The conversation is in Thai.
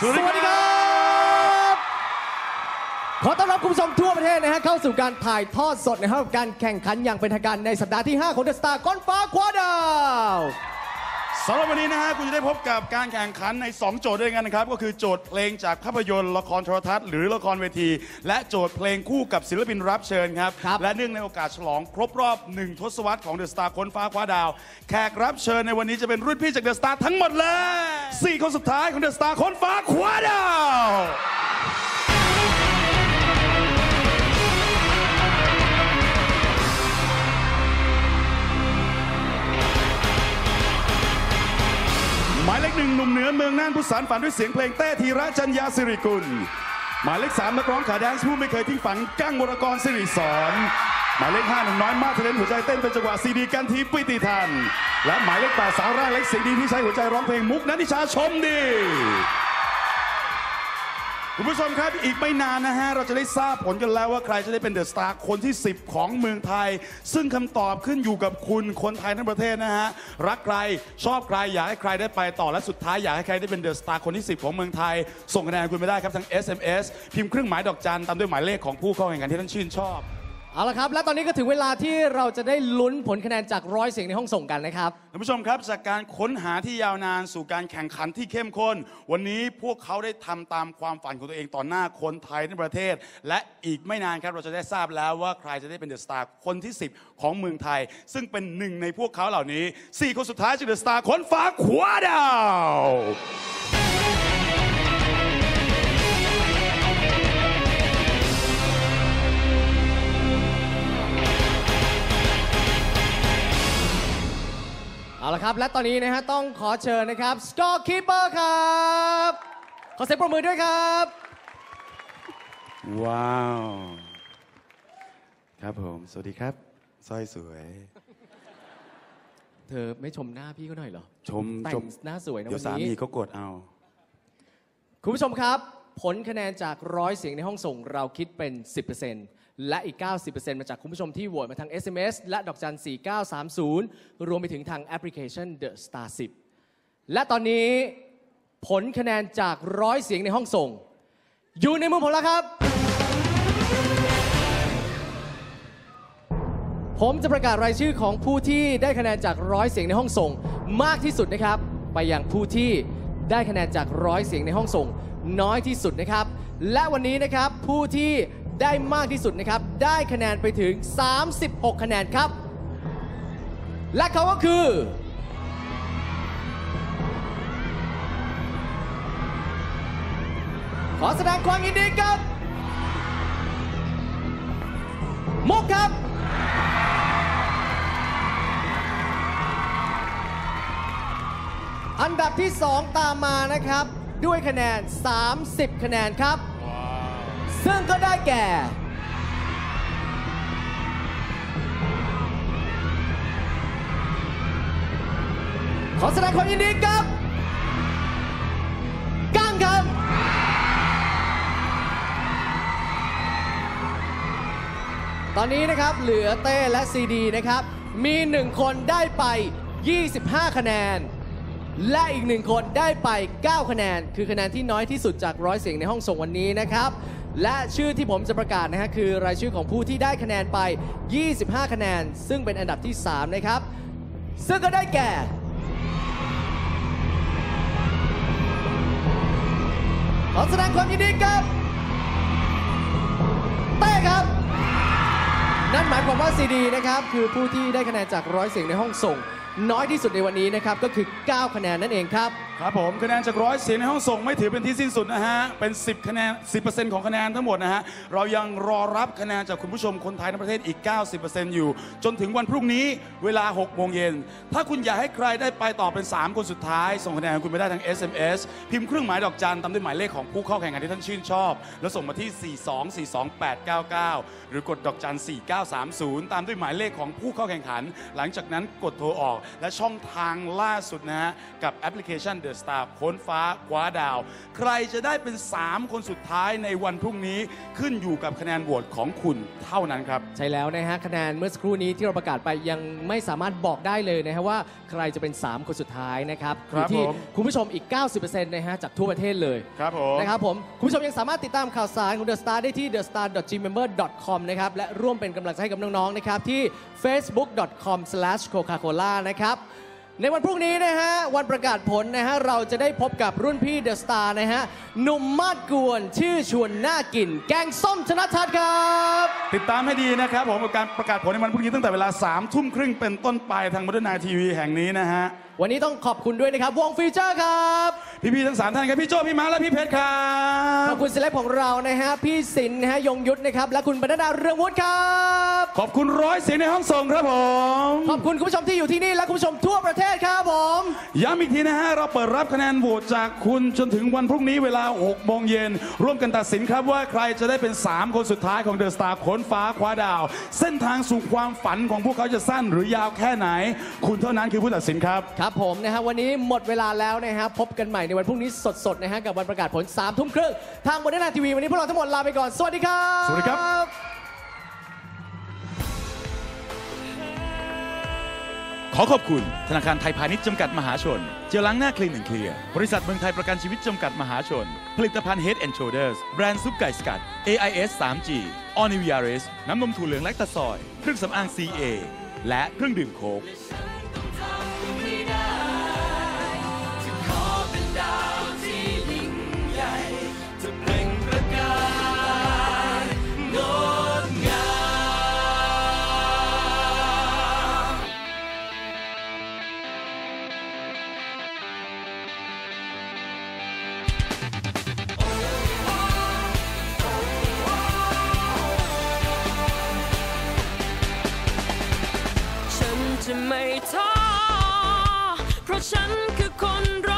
สวัสดีครับ ขอต้อนรับคุณผู้ชมทั่วประเทศนะฮะเข้าสู่การถ่ายทอดสดนะครับกับการแข่งขันอย่างเป็นทางการในสัปดาห์ที่ 5 ของเดอะสตาร์ก้อนฟ้าคว้าดาว สำหรับวันนี้นะฮะคุณจะได้พบกับการแข่งขันใน 2 โจทย์ด้วยกันนะครับ ก็คือโจทย์เพลงจากภาพยนตร์ละครโทรทัศน์หรือละครเวที และโจทย์เพลงคู่กับศิลปินรับเชิญครับ ครับ และเนื่องในโอกาสฉลองครบรอบ 1 ทศวรรษของเดอะสตาร์ค้นฟ้าคว้าดาว แขกรับเชิญในวันนี้จะเป็นรุ่นพี่จากเดอะสตาร์ทั้งหมดเลยสี่คนสุดท้ายของเดอะสตาร์ค้นฟ้าคว้าดาวายเลขหนึ่งหนุ่มเหนือเมืองน่านผู้สานฝันด้วยเสียงเพลงเต้ธีระจัญยาสิริกุล หมายเลขสามนักร้องขาแดนซ์ผู้ไม่เคยทิ้งฝันกั้งวรกรสิริสอนหมายเลขห้าหนุ่มน้อยมากเทเลนหัวใจเต้นเป็นจังหวะซีดีกันทีปิติทัน และหมายเลขแปดสาวร่างเล็กสีดีที่ใช้หัวใจร้องเพลงมุกนันทิชาชมดี คุณผู้ชมครับอีกไม่นานนะฮะ เราจะได้ทราบผลกันแล้วว่าใครจะได้เป็นเดอะสตาร์คนที่ 10 ของเมืองไทย ซึ่งคำตอบขึ้นอยู่กับคุณคนไทยทั้งประเทศนะฮะ รักใครชอบใคร อยากให้ใครได้ไปต่อและสุดท้ายอยากให้ใครได้เป็นเดอะสตาร์คนที่ 10 ของเมืองไทย ส่งคะแนนคุณไม่ได้ครับทาง SMS พิมพ์เครื่องหมายดอกจันตามด้วยหมายเลขของผู้เข้าแข่งขันที่ท่านชื่นชอบ เอาละครับ และตอนนี้ก็ถึงเวลาที่เราจะได้ลุ้นผลคะแนนจากร้อยเสียงในห้องส่งกันนะครับ ท่านผู้ชมครับจากการค้นหาที่ยาวนานสู่การแข่งขันที่เข้มข้น วันนี้พวกเขาได้ทำตามความฝันของตัวเองต่อหน้าคนไทยในประเทศ และอีกไม่นานครับเราจะได้ทราบแล้วว่าใครจะได้เป็นเดอะสตาร์คนที่ 10 ของเมืองไทย ซึ่งเป็นหนึ่งในพวกเขาเหล่านี้ 4 คนสุดท้ายจากเดอะสตาร์คนฟ้าขวาดาว ครับ และตอนนี้นะฮะต้องขอเชิญนะครับ Score Keeper ครับ ขอเสียงปรบมือด้วยครับ ว้าว ครับผม สวัสดีครับสร้อยสวย เธอไม่ชมหน้าพี่ก็หน่อยเหรอชมแต่ชงมหน้าสวยนะเดี๋ยวัวนสานี้มีเขากดเอา คุณผู้ชมครับ ผลคะแนนจากร้อยเสียงในห้องส่งเราคิดเป็น 10%และอีก 90%มาจากคุณผู้ชมที่โหวตมาทาง SMS และดอกจัน 4930 รวมไปถึงทางแอปพลิเคชัน The Star 10 และตอนนี้ผลคะแนนจากร้อยเสียงในห้องส่ง อยู่ในมือผมแล้วครับ ผมจะประกาศรายชื่อของผู้ที่ได้คะแนนจากร้อยเสียงในห้องส่ง มากที่สุดนะครับ ไปยังผู้ที่ได้คะแนนจากร้อยเสียงในห้องส่ง น้อยที่สุดนะครับ และวันนี้นะครับผู้ที่ได้มากที่สุดนะครับ ได้คะแนนไปถึง 36 คะแนนครับ และเขาก็คือ ขอแสดงความยินดีกับมุกครับอันดับที่ 2 ตามมานะครับ ด้วยคะแนน 30 คะแนนครับ ซึ่งก็ได้แก่ ขอแสดงความยินดีกับก้างครับ ตอนนี้นะครับเหลือเต้และซีดีนะครับ มีหนึ่งคนได้ไป 25 คะแนน และอีกหนึ่งคนได้ไป 9 คะแนน คือคะแนนที่น้อยที่สุดจากร้อยเสียงในห้องส่งวันนี้นะครับ และชื่อที่ผมจะประกาศนะฮะคือรายชื่อของผู้ที่ได้คะแนนไป 25 คะแนน ซึ่งเป็นอันดับที่ 3 นะครับ ซึ่งก็ได้แก่ ขอแสดงความยินดีกับเต้ครับ นั่นหมายความว่าซีดีนะครับ คือผู้ที่ได้คะแนนจากร้อยเสียงในห้องส่ง น้อยที่สุดในวันนี้นะครับก็คือ 9 คะแนนนั่นเองครับ ครับผมคะแนนจากร้อยเสียงในห้องส่งไม่ถือเป็นที่สิ้นสุดนะฮะ เป็น 10คะแนน10%ของคะแนนทั้งหมดนะฮะ เรายังรอรับคะแนนจากคุณผู้ชมคนไทยทั้งประเทศอีก 90%อยู่ จนถึงวันพรุ่งนี้เวลา6โมงเย็น ถ้าคุณอยากให้ใครได้ไปต่อเป็น 3 คนสุดท้าย ส่งคะแนนของคุณไปได้ทาง SMS พิมพ์เครื่องหมายดอกจันตามด้วยหมายเลขของผู้เข้าแข่งขันที่ท่านชื่นชอบ แล้วส่งมาที่ 4242899 หรือกดดอกจัน4930 ตามด้วยหมายเลขของผู้เข้าแข่งขัน หลังจากนั้นกดโทรออก และช่องทางล่าสุดนะฮะกับแอปพลิเคชัน The อะสตาร์ค้นฟ้าคว้าดาว ใครจะได้เป็น 3 คนสุดท้ายในวันพรุ่งนี้ขึ้นอยู่กับคะแนนโหวตของคุณเท่านั้นครับ ใช่แล้วนะฮะคะแนนเมื่อสักครู่นี้ที่เราประกาศไปยังไม่สามารถบอกได้เลยนะฮะว่าใครจะเป็น 3 คนสุดท้ายนะครับครับอยู่ที่ผม คุณผู้ชมอีก 90%นะฮะจากทั่วประเทศเลย ครับผม นะครับผม คุณผู้ชมยังสามารถติดตามข่าวสารของ The Star ได้ที่ thestar.gmember.com นะครับ และร่วมเป็นกำลังใจให้กับน้อง ๆ นะครับ ที่ facebook.com/coca-cola นะครับ ในวันพรุ่งนี้นะฮะ วันประกาศผลนะฮะ เราจะได้พบกับรุ่นพี่เดอะสตาร์นะฮะ หนุ่มมาดกวนชื่อชวนน่ากิน แกงส้มชนะชัดครับ ติดตามให้ดีนะครับผมกับการประกาศผลในวันพรุ่งนี้ตั้งแต่เวลา3ามทุ่มครึ่งเป็นต้นไปทางม o เ e อร์นาทีวีแห่งนี้นะฮะ วันนี้ต้องขอบคุณด้วยนะครับ วงฟีเจอร์ครับ พี่ๆทั้งสามท่านครับพี่โจพี่มาร์คและพี่เพชรครัขบอบคุณเซเลบของเรานะฮะพี่สินนะฮะยงยุทธนะครับและคุณบรรณดาเรืองวุฒิครับ ขอบคุณร้อยเสียงในห้องส่งครับผม ขอบคุณคุณผู้ชมที่อยู่ที่นี่และคุณผู้ชมทั่วประเทศครับผม ย้ำอีกทีนะฮะ เราเปิดรับคะแนนโหวตจากคุณจนถึงวันพรุ่งนี้เวลา 6 โมงเย็น ร่วมกันตัดสินครับว่าใครจะได้เป็น 3 คนสุดท้ายของเดอะสตาร์ขนฟ้าคว้าดาว เส้นทางสู่ความฝันของพวกเขาจะสั้นหรือยาวแค่ไหน คุณเท่านั้นคือผู้ตัดสินครับ ครับับผมนะฮะวันนี้หมดเวลาแล้วนะฮะพบกันใหม่ในวันพรุ่งนี้สดๆนะฮะกับวันประกาศผล3ามทุ่มครึ่งทางบนนาทีวีวันนี้พวกเราทั้งหมดลาไปก่อน สวัสดีครับสวัสดีครับ ขอขอบคุณ ธนาคารไทยพาณิชย์จำกัดมหาชน เจลล้างหน้าคลีนหนึ่งเคลียร์บริษัทเมืองไทยประกันชีวิตจำกัดมหาชน ผลิตภัณฑ์ Head and Shoulders แบรนด์ซุปไก่สกัด AIS 3G All New Yaris น้ำนมถั่วเหลืองและตะซอย เครื่องสำอาง CA และเครื่องดื่มโค้ก ไม่ท้อเพราะฉันคือคนรอ